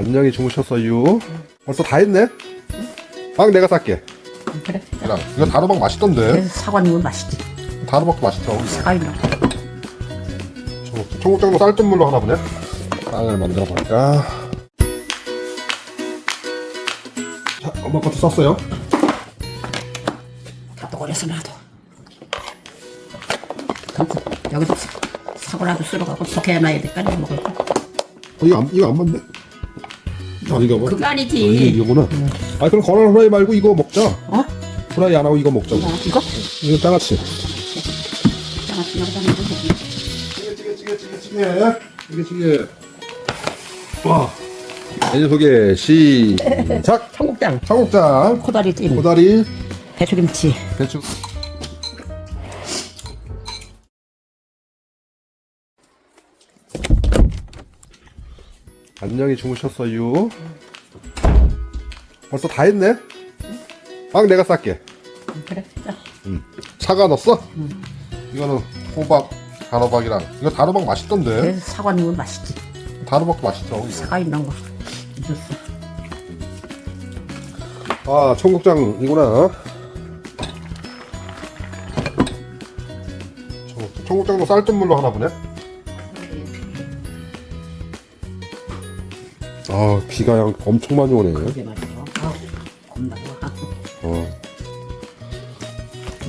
안녕히 주무셨어요. 벌써 다 했네? 빵 내가 살게. 그래. 야, 이거 단호박 맛있던데. 그래서 사과 넣으면 맛있지. 단호박도 맛있죠. 사과 있나? 청- 청국장도 쌀뜨물로 하나 보네. 빵을 만들어 볼까? 자, 엄마 것도 썼어요. 다독거려서 놔둬. 그럼 여기도 사- 사과라도 쓸어갖고 속해놔야 될까? 내가 먹을 거. 어, 이거 안, 이거 안 맞네? 아닌가 봐. 그거 아, 아니지. 이게 이거구나. 아, 그럼 건원 후라이 말고 이거 먹자. 어? 후라이 안 하고 이거 먹자고. 뭐, 이거? 이거 장아찌. 장아찌 거지. 찌개, 찌개, 찌개, 찌개, 찌개. 찌개, 찌개. 와. 메뉴 소개 시작. 청국장, 청국장, 코다리 찜, 고다리, 배추김치. 배추. 안녕히 주무셨어요. 벌써 다 했네? 빵 내가 쌀게. 그래. 자, 사과 넣었어? 이거는 호박, 단호박이랑 이거 단호박 맛있던데. 그래서 사과 넣으면 맛있지. 단호박도 맛있죠. 사과 있는 거. 있었어. 아 청국장이구나. 청- 청국장도 쌀뜨물로 하나 보네. 아 비가 양 엄청 많이 오네. 그게 맛있어. 아우, 겁나 좋아. 어.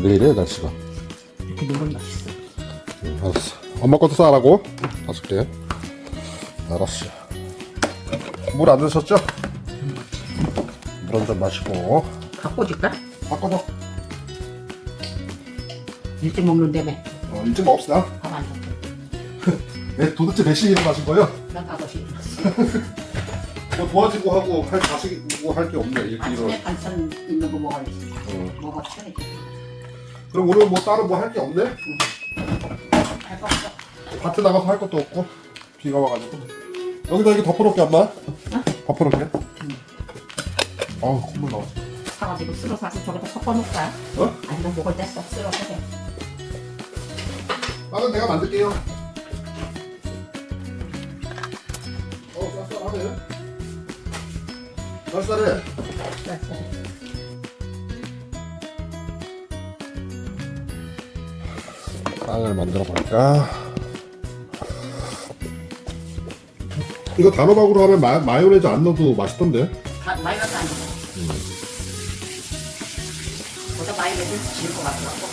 왜 이래 날씨가? 이렇게 넣으면 맛있어. 응, 알았어. 엄마 것도 싸라고. 다섯 개. 알았어. 물 안 드셨죠? 물 한 잔 마시고. 갖고 줄까? 바꿔서. 일찍 먹는다며. 어, 일찍 먹읍시다. 밥안. 네, 도대체 몇 시에 일어나신 거예요? 나 가고 싶어. 뭐 도와주고 하고 할 가시고 할 게 없네 이렇게 일어. 아침에 반찬 있는 거 먹어야지. 어. 먹어 쳐야지. 그럼 오늘 뭐 따로 뭐 할 게 없네? 할거 없어. 밭에 나가서 할 것도 없고 비가 와가지고 여기다 이렇게 덮어놓게 엄마. 덮어놓게. 어우 콧물 나와. 사가지고 쓸어서 아주 저기다 섞어 놓을까? 어? 아니면 먹을 때쏙 쓸어서 해. 빵은 내가 만들게요. 쌀쌀해. 빵을 만들어 볼까? 이거 단호박으로 하면 마, 마요네즈 안 넣어도 맛있던데. 다 마이너스 안 돼. 보다 마이너스 질것 같더라고.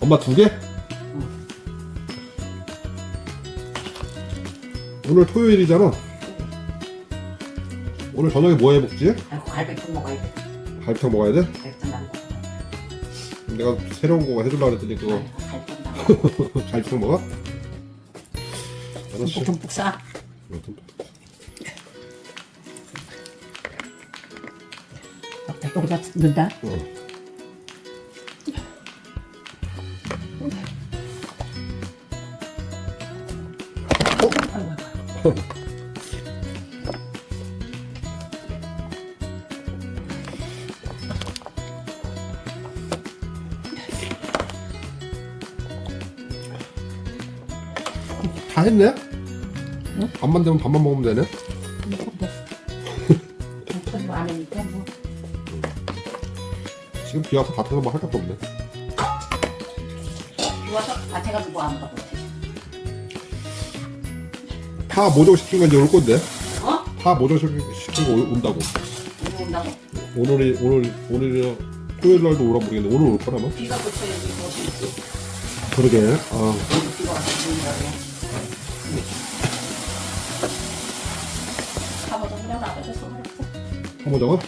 엄마 두 개? 오늘 토요일이잖아. 오늘 저녁에 뭐 해 먹지? 아이고 갈비탕 먹어야 돼. 갈비탕 먹어야 돼? 갈비탕 나 내가 새로운 거 해주려고 했더니 그거 갈비탕 나 갈비탕 먹어? 알았어. 듬뿍 듬뿍 싸. 딱 여기다 넣는다. 어. 다 했네? 밥만 되면 밥만 먹으면 되네? 하니까 뭐. 지금 비 와서 밭에서 뭐할 것도 없네. 좋아서 밭에 가서 뭐안 먹어. 파 모종시킨 건 이제 올 건데? 어? 파 모종시킨 거 올- 온다고. 이거 온다고? 오늘이, 오늘, 오늘이 토요일 날도 오라 모르겠는데 오늘 올 거라면? 비가 그쳐야지 무엇이 있지. 그러게. 아, 한모정은?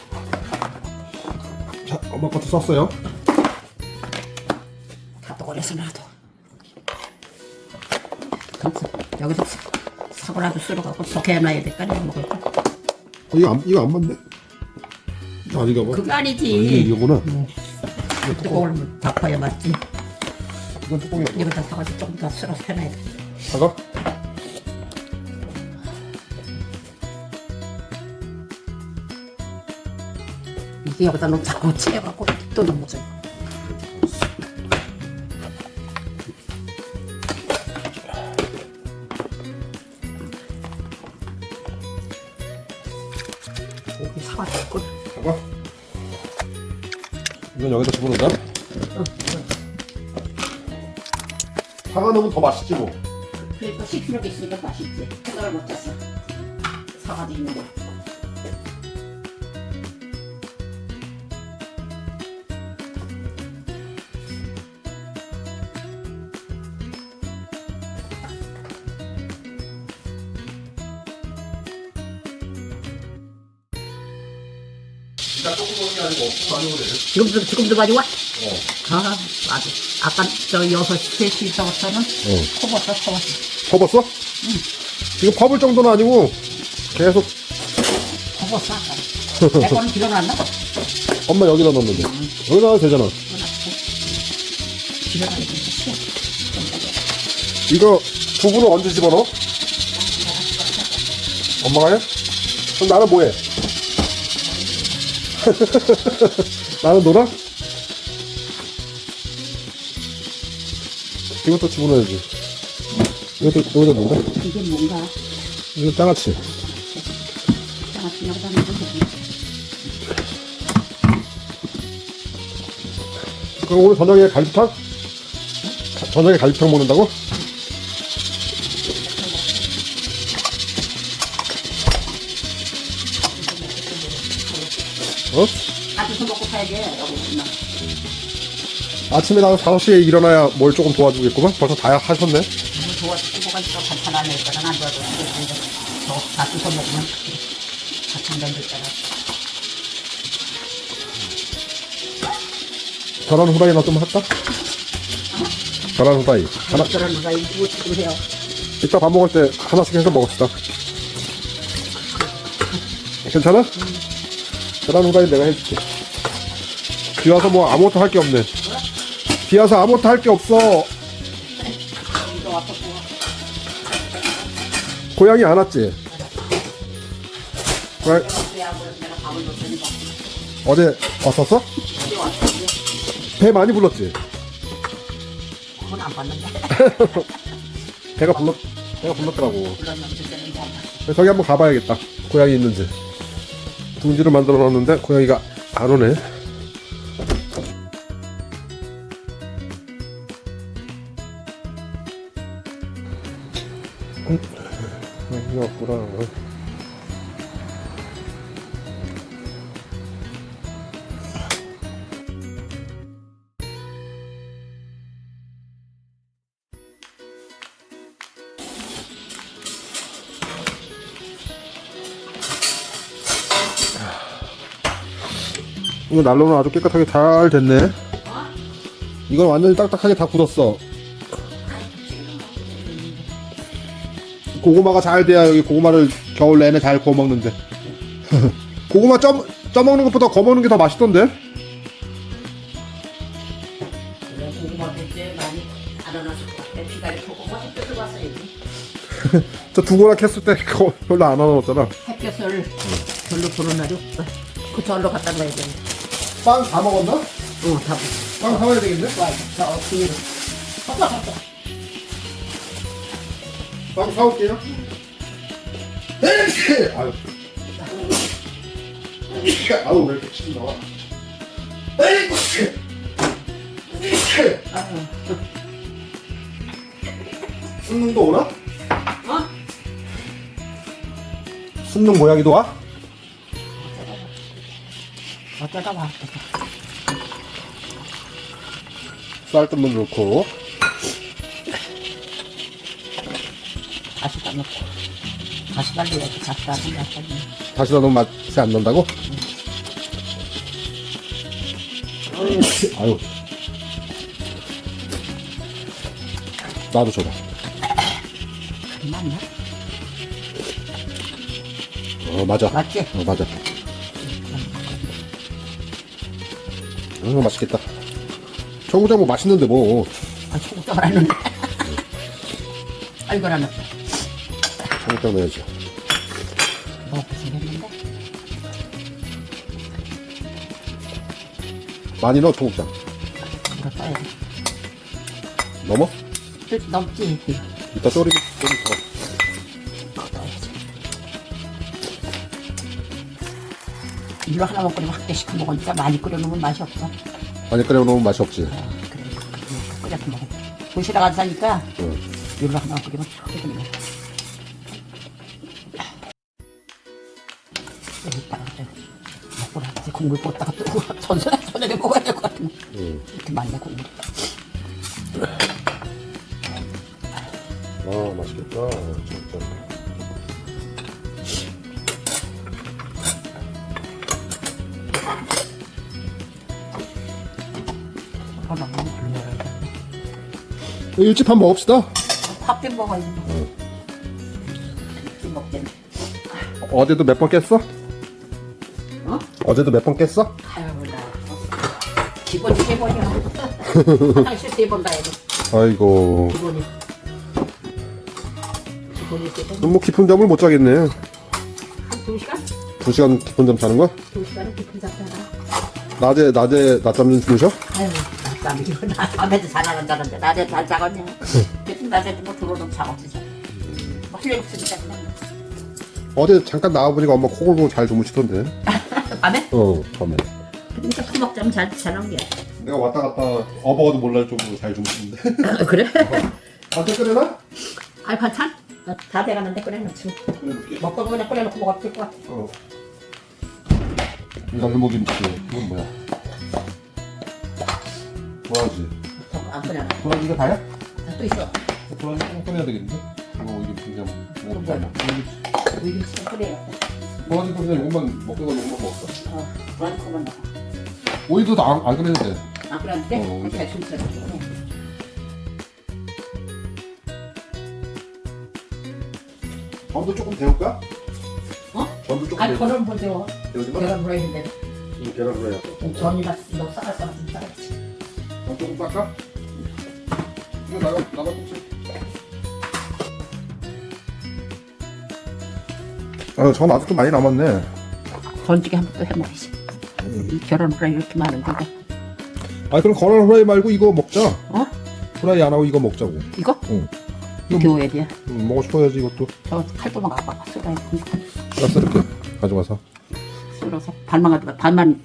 자, 엄마 것도 썼어요. 다독거려서 놔둬. 그럼 여기도 사- 사과라도 쓸어갖고 속해놔야 될까? 내가 먹을 거. 어, 이거 안, 이거 안 맞네? 아닌가 봐. 그거 아, 아니지. 이게 이거구나. 뚜껑을 덮어야 맞지. 이건 뚜껑이 없네. 여기다 사가지고 조금 더 쓸어서 해놔야 돼. 사과? 여기다 넣자고 채워갖고 또 넣어줘요. 여기 사과 넣고 사과? 이건 여기다 집어넣자. 사과 넣으면 더 맛있지 뭐. 그러니까 10kg 있으니까 맛있지. 생각을 못했어. 사과도 있는데. 진짜 조금 먹는 게 아니고 엄청 많이 오네. 지금도 지금도 가지고 와. 어. 아, 맞아. 아까 저 여섯 시 시서부터는 어. 커버서 커버서. 퍼봤어? 응. 지금 퍼볼 정도는 아니고 계속 아까. 내 거는 길어놨나? 엄마 여기다 넣었는데 여기다 넣어도 되잖아. 이거 두부는 언제 집어넣어? 엄마가 해? 그럼 나는 뭐해? 나는 놀아? 이것도 집어넣어야지. 이것도 여기다 넣는다? 이게 뭔가 이거 장아찌. 장아찌 나보다는 좀 그럼 오늘 저녁에 갈비탕? 가- 저녁에 갈비탕 먹는다고? 어? 아직도 먹고 여기 있나? 아침에 나는 5시에 일어나야 뭘 조금 도와주겠구만? 벌써 다 하셨네? 너무 좋아 죽어가 있어 반찬 안낼 거는 안 좋아도 근데 저다 뜯어 먹으면 반찬 던질 거라 계란 후라이나 좀 할까? 계란 후라이. 하나, 그런 누가 이거 지금 해요 이따 밥 먹을 때 하나씩 해서 먹읍시다. 괜찮아? 계란 후라이 내가 해줄게. 비 와서 뭐 아무것도 할 게 없네. 비 와서 아무것도 할 게 없어. 고양이 안 왔지? 고양 어제 왔었어? 배 많이 불렀지? 그건 안 봤는데 배가 불렀, 배가 불렀더라고. 저기 한번 가봐야겠다. 고양이 있는지. 둥지를 만들어 놨는데 고양이가 안 오네. 음, 여기 왔구나. 이거 난로는 아주 깨끗하게 잘 됐네. 이건 완전히 딱딱하게 다 굳었어. 고구마가 잘 돼야 여기 고구마를 겨울 내내 잘 구워 먹는데. 고구마 쪄, 쪄 먹는 것보다 구워 먹는 게 더 맛있던데? 고구마 많이 고구마 햇볕을 봤어야지 저 두고나 캤을 때 그거 별로 안 넣었잖아. 햇볕을 별로 보는 날이 없어 그 절로 갖다 놔야 돼 빵 다 먹었나? 어, 다빵 사와야 되겠네? 와. 헛다, 헛다. 빵 사올게요. 에이, 아유. 아우 왜 이렇게 침 나와? 에이, 아유, 순능도 오나? 어? 순능 고양이도 와? 어쩌다 와. 쌀뜨물 넣고 다시 까놓고. 다시 갈려야지, 다시 가면 약간. 다시 넣으면 맛이 안 난다고? 아유 나도 줘봐 맞나? 어 맞아 맞지? 어 맞아 음 맛있겠다 청국장 뭐 맛있는데 뭐 아, 초국장을 했는데. 아이고, 나는. 청국장 넣어야지 먹고 생겼는데. 많이 넣어 청국장 이거 써야 돼. 넘어? 뜻 넘지. 이따 졸이기 좀 더. 이거 하나만 끓이면 한 개씩 먹으니까 많이 끓여놓으면 맛이 없어. 많이 끓여 놓으면 맛이 없지. 그래, 끓여서 먹어. 도시락 안 사니까 응. 하나만 끓이면 끓여 이제 먹고 나서 국물 붓다가 또 저녁에 먹어야 될 것 같으면 응. 이렇게 많네 국물. 일찍 밥 먹읍시다. 밥좀 먹어야지. 좀 먹자. 어제도 몇 번 깼어? 어? 어제도 몇 번 깼어? 아유 나 기본이 세 번이야. 화장실 세번 가야 돼. 아이고. 기본이. 기본이 세 번. 너무 깊은 잠을 못 자겠네. 한 두 시간? 두 시간 깊은 잠 자는 거야? 두 시간은 깊은 잠자라. 낮에 낮에 낮잠 좀 주무셔? 아유 나 밤에도 잘안 자는데 낮에 잘 자겠냐? 요즘 낮에도 뭐 들어오면 자겠지. 잘. 뭐할일 없으니까 그냥. 어제 잠깐 나와보니까 엄마 코 골고 잘 주무시던데. 밤에? 어, 밤에. 그러니까 술 먹자면 잘 자는 게. 내가 왔다 갔다 어버어도 몰랄 정도로 잘 주무시는데. 그래? 반찬 끓여놔? 아이 반찬? 나다 돼가는데 끓여놓지. 먹고 그냥 끓여놓고 먹어도 될것 같아. 어. 이거 일목김치. 이건 뭐야? 도라지. 안 끓여놔. 도라지 이거 다야? 또 있어. 도라지 꼭 꺼내야 되겠는데? 이거 이게 그냥 그건 먹어. 뭐야? 우유김치 좀 끓여요. 도라지 그냥 이것만 먹다가 이것만 먹었어. 어, 그런 거만 넣어. 오이도 다안 꺼내도 돼. 안 끓였는데? 어, 우유. 대충 끓여. 전도 조금 데울까? 어? 전도 조금 아니, 데울까? 분 데워. 데우지 마. 계란 후라이 했는데. 응, 계란 후라이. 전이나 너 싸갈 사람 좀 싸갈지. 전 조금 닦아? 이거 나가 나가 지 아, 전 아직도 많이 남았네. 전찌개 한번 또 해먹이지. 이 계란 후라이 이렇게 많은데. 아, 그럼 거란 후라이 말고 이거 먹자. 어? 후라이 안 하고 이거 먹자고. 이거? 응. 교회야 돼. 응, 먹고 싶어야지 이것도. 저 칼도만 와봐. 썰어야 썰었어 이렇게 가져가서. 썰어서 반만 가져가. 반만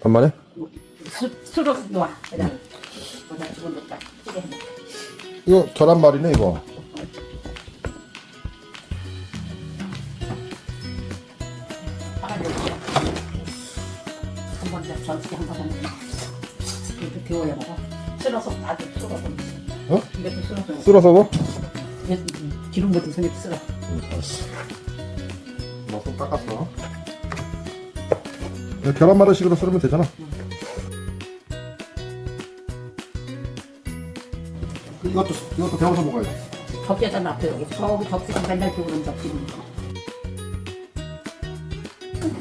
반만에? 수, 썰어서 놓아. 그냥. 이거 계란말이네 이거. 한번 전찌개 한번 하면 이렇게 데워야 먹어. 쓸어서 아주 쓸어서. 어? 이것도 쓸어서. 쓸어서 넣어? 이거 기름 묻은 손에 쓸어. 응, 알았어. 뭐손 닦았어. 그냥 계란말이식으로 썰으면 되잖아. 그 이것도 이것도 데워서 먹어야 돼. 접시에다 놔둬 여기. 저기 접시가 맨날 데우는 접시는.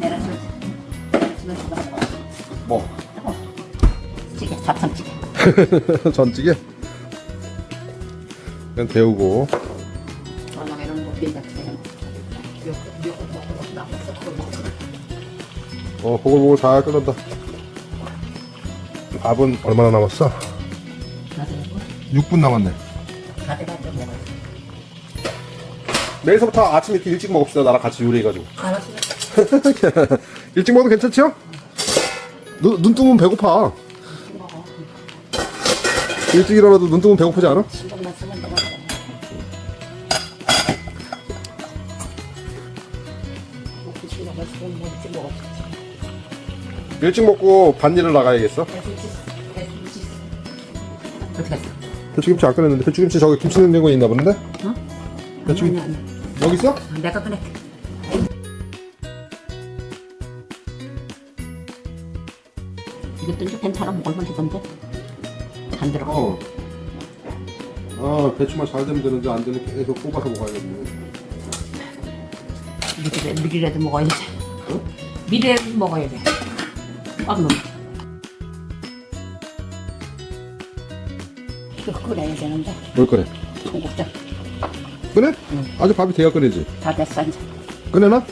내가 지금. 뭐? 찌개 잡sam찌개. 전찌개? 그냥 데우고. 미역국 미역국 먹고 나면서 그걸 먹어. 어, 보글보글 잘 끓는다. 밥은 얼마나 남았어? 나중에 뭐 6분 남았네. 먹어. 내일서부터 아침 이렇게 일찍 먹읍시다. 나랑 같이 요리해가지고. 알았어. 일찍 먹어도 괜찮지요? 눈, 눈 뜨면 배고파. 먹어. 일찍 일어나도 눈 뜨면 배고프지 않아? 신경만 쓰면 내가 먹어. 먹고 신경만 쓰면 뭐 일찍 먹어. 일찍 먹고 반일을 나가야겠어. 어떻게 했어? 배추김치 안 꺼냈는데 배추김치 저기 김치 냉장고에 있나 본데? 어? 배추- 아니, 아니, 아니. 여기 있어? 내가 꺼내. 이것도 이제 괜찮아 먹을만 하던데. 안 들어. 어. 아 배추만 잘 되면 되는데 안 되면 계속 뽑아서 먹어야겠네. 미리라도, 미리라도 먹어야지. 미리라도 먹어야 돼. 꽉 넣어. 끓여야 되는데. 뭘 꺼내? 청국장 꺼내? 아주 밥이 돼야 꺼내지. 다 됐어 이제. 꺼내나?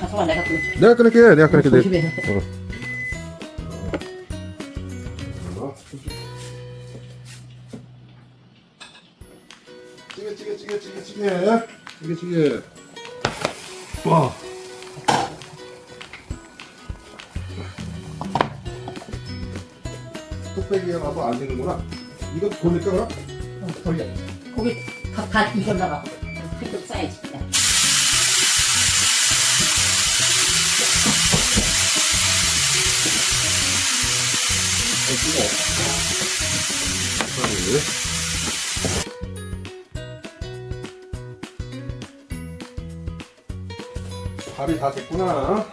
가서가 내가 끓여. 내가 꺼낼게. 내가 꺼낼게. 내- 조심해. 어. 야. 어, 뜨거워. 밥이 다 됐구나.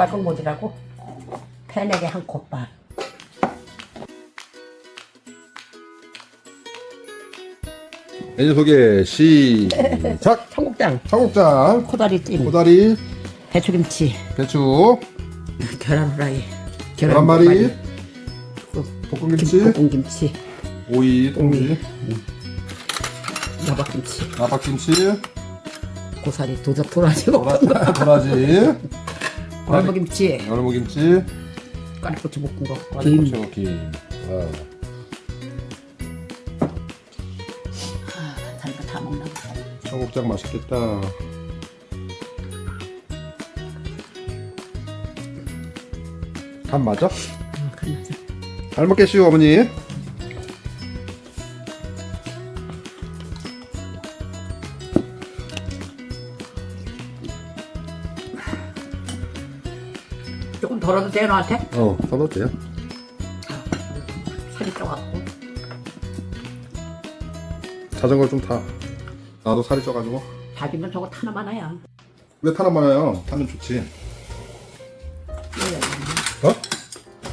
갈건 뭐지라고? 팬에게 한컵 반. 메뉴 소개 시작. 청국장, 청국장, 코다리 찜, 고다리, 배추김치, 배추, 계란 후라이, 계란말이, 그 볶음김치, 볶음김치, 오이, 통지, 나박김치, 나박김치, 고사리, 도적 도라지 도라지, 얼무김치, 열무김치, 까리고추 볶은 거, 김. 김, 김. 어. 아, 간단한 거다 먹나 보다. 청국장 맛있겠다. 간 맞아? 아, 간맞아. 잘 먹겠슈 어머니. 조금 덜어도 돼 너한테? 어, 써도 돼요. 살이 쪄갖고. 자전거 좀 타. 나도 살이 쪄가지고. 다지면 저거 타나 마나야. 왜 타는 말아요? 타면 좋지. 어?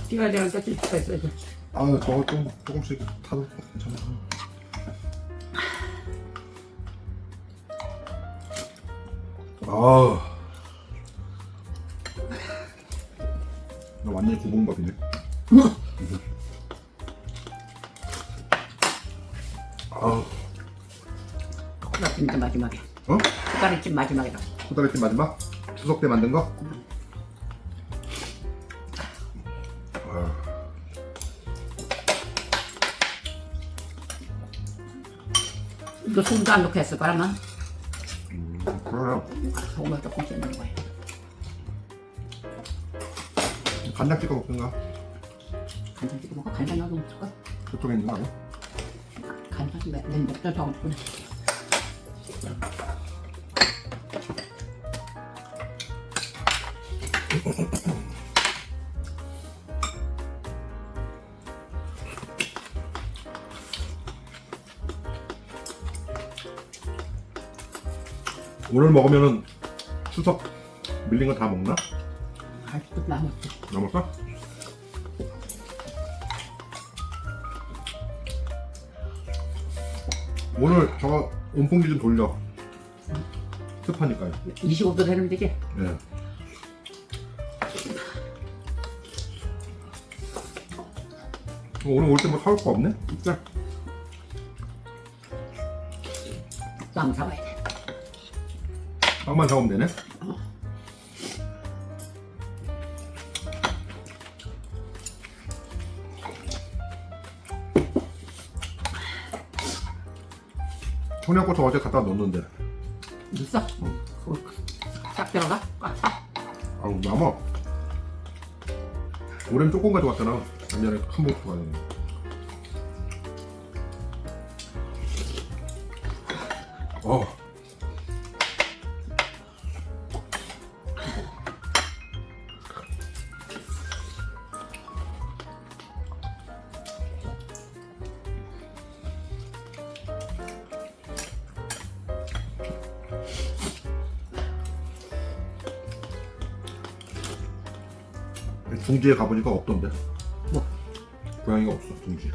뛰어야 되니까 뛸 수가 있어야지. 아, 저거 좀 조금씩 타도 괜찮아. 아, 나 완전히 고봉밥이네. 아, 코다리찜 마지막에. 어? 코다리찜 마지막에다. 코다리찜 마지막? 추석 때 만든 거? 아, 이거 소금도 안 넣고 했을 거라면 그래요. 소금을 조금 넣는 거야. 간장 찍어 먹든가. 간장 찍어 먹고 간장 넣어 먹을까? 그쪽에 있는 거 아니야? 간장 내 먹자 저거 좀. 오늘 먹으면은 추석 밀린 거 다 먹나? 남았지. 남았어? 오늘 저거 온풍기 좀 돌려. 습하니까요. 25도 되는 되지? 예. 어, 오늘 올 때 뭐 사올 거 없네? 진짜. 빵 사와야 돼. 빵만 사오면 되네? 청양고추 어제 갖다 놓는데. 있어? 그거 싹 들어가? 꽉 차. 아우 남아. 올해는 조금 가져왔잖아. 작년에 한 봉투 가져왔네. 어 둥지에 가보니까 없던데 뭐? 고양이가 없어 둥지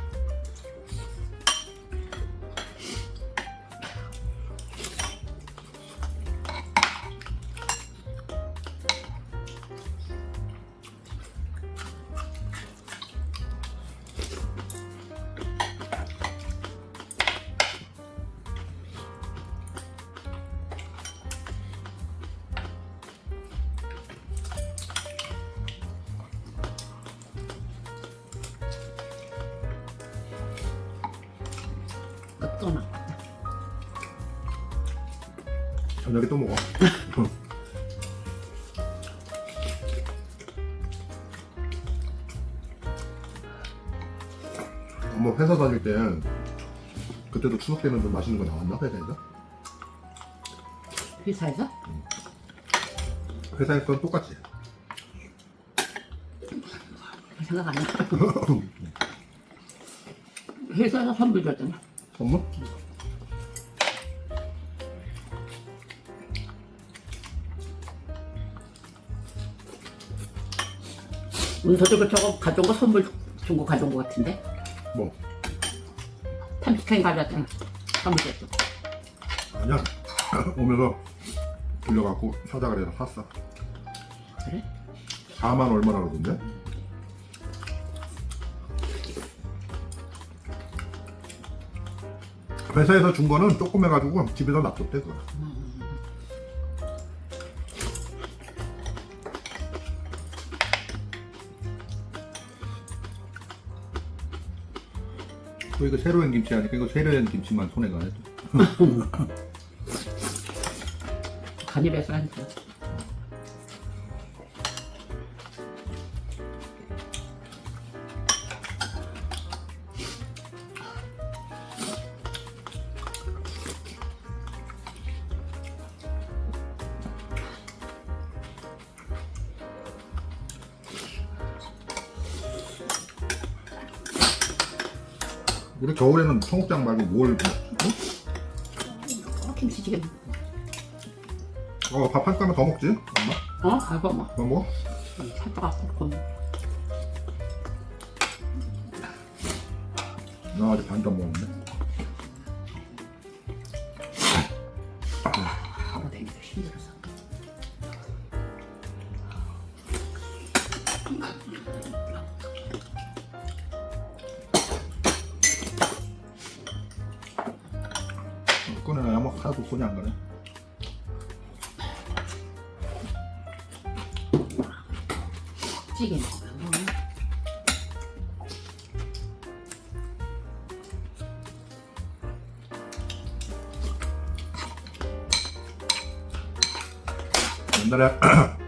엄마 회사 다닐 때 그때도 추석 때는 좀 맛있는 거 나왔나 회사에서? 회사에서? 회사에서 똑같지. 생각 안 해. 회사에서 선물 줬잖아. 선물? 은서도 그 저거 가져온 거 선물 준 거 가져온 거 같은데? 뭐 탐스캔 가져왔잖아. 줬어. 아니야. 오면서 들려갖고 사자 그래서 샀어. 그래? 4만 얼마나 그러던데? 회사에서 준 거는 조금 해가지고 집에서 놔뒀대 그거. 또 이거 새로 한 김치 하니까 이거 새로 한 김치만 손에 가네 또. 간이 배서 하니까. 겨울에는 청국장 말고 뭘 김치찌개. 어, 밥한 숟가락 더 먹지? 엄마? 어? 알고 뭐. 더 먹어? 살짝 갖고. 나 아직 반도 안 먹었네. 하루 다니기도 힘들어 옛날에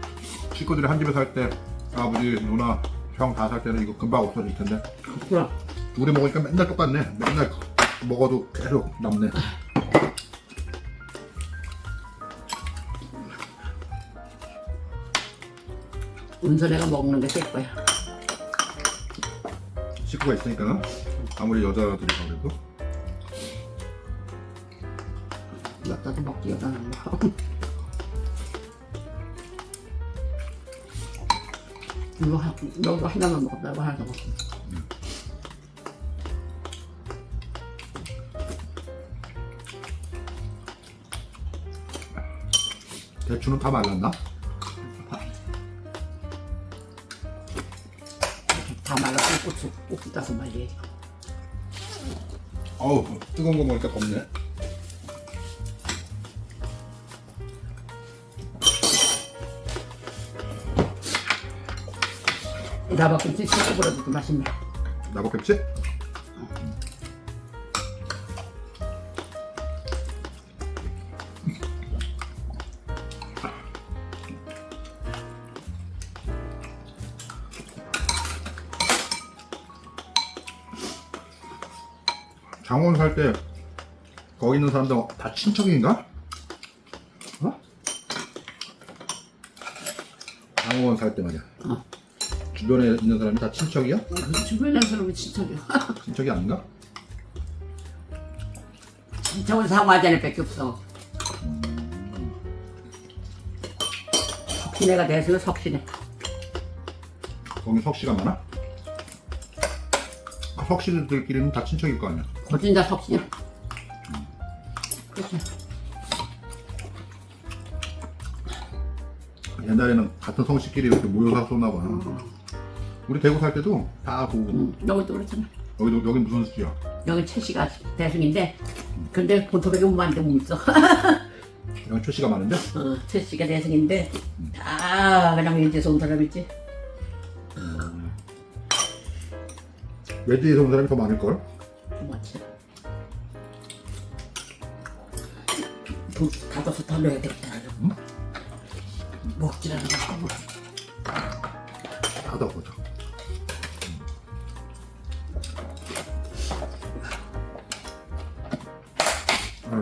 식구들이 한 집에 살 때 아버지, 누나, 형 다 살 때는 이거 금방 없어질 텐데 그럼 우리 먹으니까 맨날 똑같네. 맨날 먹어도 계속 남네. 은선이가 먹는 게 될 거야. 식구가 있으니까 아무리 여자들이 그래도 여자도 먹기 여자는 뭐. 이거 한, 이거 하나만 먹었다. 이거 하나 더 먹었어. 대추는 다 말랐나? 다 말라서 고추 고추 따서 말려야지. 어우 뜨거운 거 먹으니까 덥네. 나박김치 씻어버려도 맛있네. 나박김치? 장원 살 때 거기 있는 사람들 다 친척인가? 어? 장원 살 때 말이야. 어. 주변에 있는 사람이 다 친척이야? 주변에 사람이 친척이야. 친척이 아닌가? 친척은 상화자네 밖에 없어. 석신애가 돼서 석신애. 거기 석씨가 많아? 그 석씨들끼리는 다 친척일 거 아니야? 거진다 석신애. 그치. 옛날에는 같은 성씨끼리 이렇게 모여서 쏘나 봐. 우리 대구 살 때도 다 보고 응, 여기도 그렇잖아. 여기도 여기 무슨 수야? 여기 최씨가 대승인데, 근데 본토백에 못만데 못 있어. 여기 최씨가 많은데 어, 최씨가 대승인데, 다 그냥 인제서 온 사람이지. 외지에서 온 사람이 더 많을 걸? 고맙지. 돈 가져서 더 넣어야 되겠다. 먹질 않아. 뭐. 닫아 보자.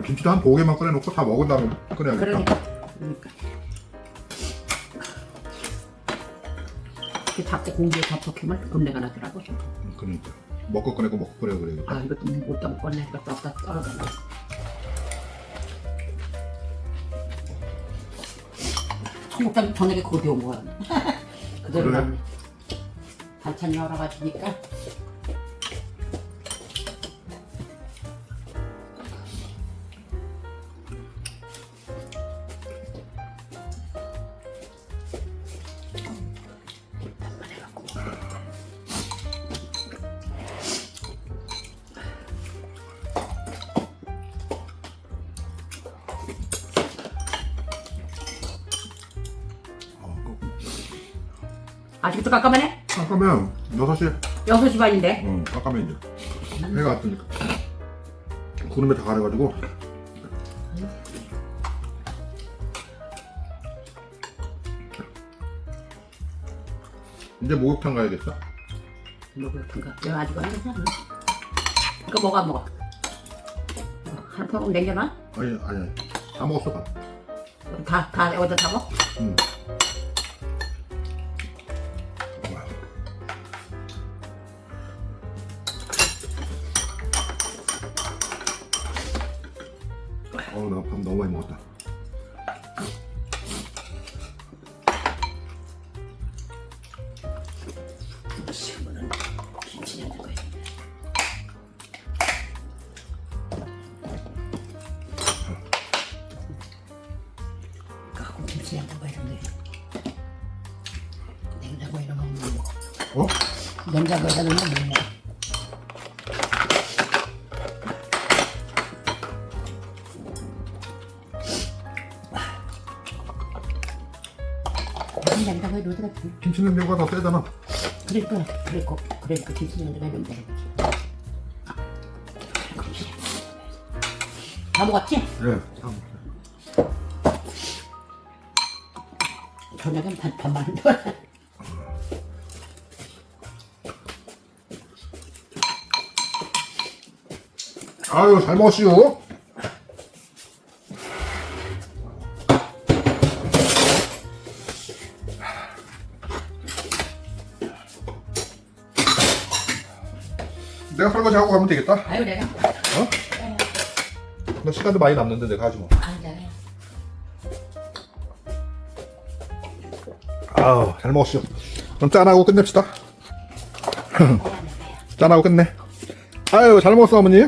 김치도 한두 개만 꺼내놓고 다 먹은 다음에 꺼내야겠다. 그러니까. 그러니까. 그 자꾸 공기에 접촉하면 겁내가 나더라고. 음, 그러니까 먹고 꺼내고 먹고 꺼내고 그래야겠다. 아 이것도 못 담고 꺼내. 이것도 없다 떨어져. 청국장 저녁에 그거 배운 거야. 그대로 그래? 반찬이 여러 가지니까. 깜깜하네? 깜깜하면 6시, 6시 반인데. 응, 깜깜해 이제. 해가 왔으니까. 구름에 다 가려가지고. 이제 목욕탕 가야겠다. 먹을 텐가? 내가 아직 안 했잖아. 이거 먹어 안 먹어? 한 포록 남겨놔? 아니, 아니, 다 먹었어, 다. 다, 다 여기다 다 먹어? 응. 나 김치 냄새가 더 세잖아. 그러니까 그러니까 그러니까 김치 냄새가 좀 돼. 다 먹었지? 예. 저녁엔 반, 반만 더. 아유, 잘 먹었슈. 내 하고 가면 되겠다. 아유 내가 어? 너 시간도 많이 남는데 내가 하지 뭐. 아 아우, 잘 먹었슈. 그럼 짠하고 끝냅시다. 짠하고 끝내. 아유, 잘 먹었어, 어머니.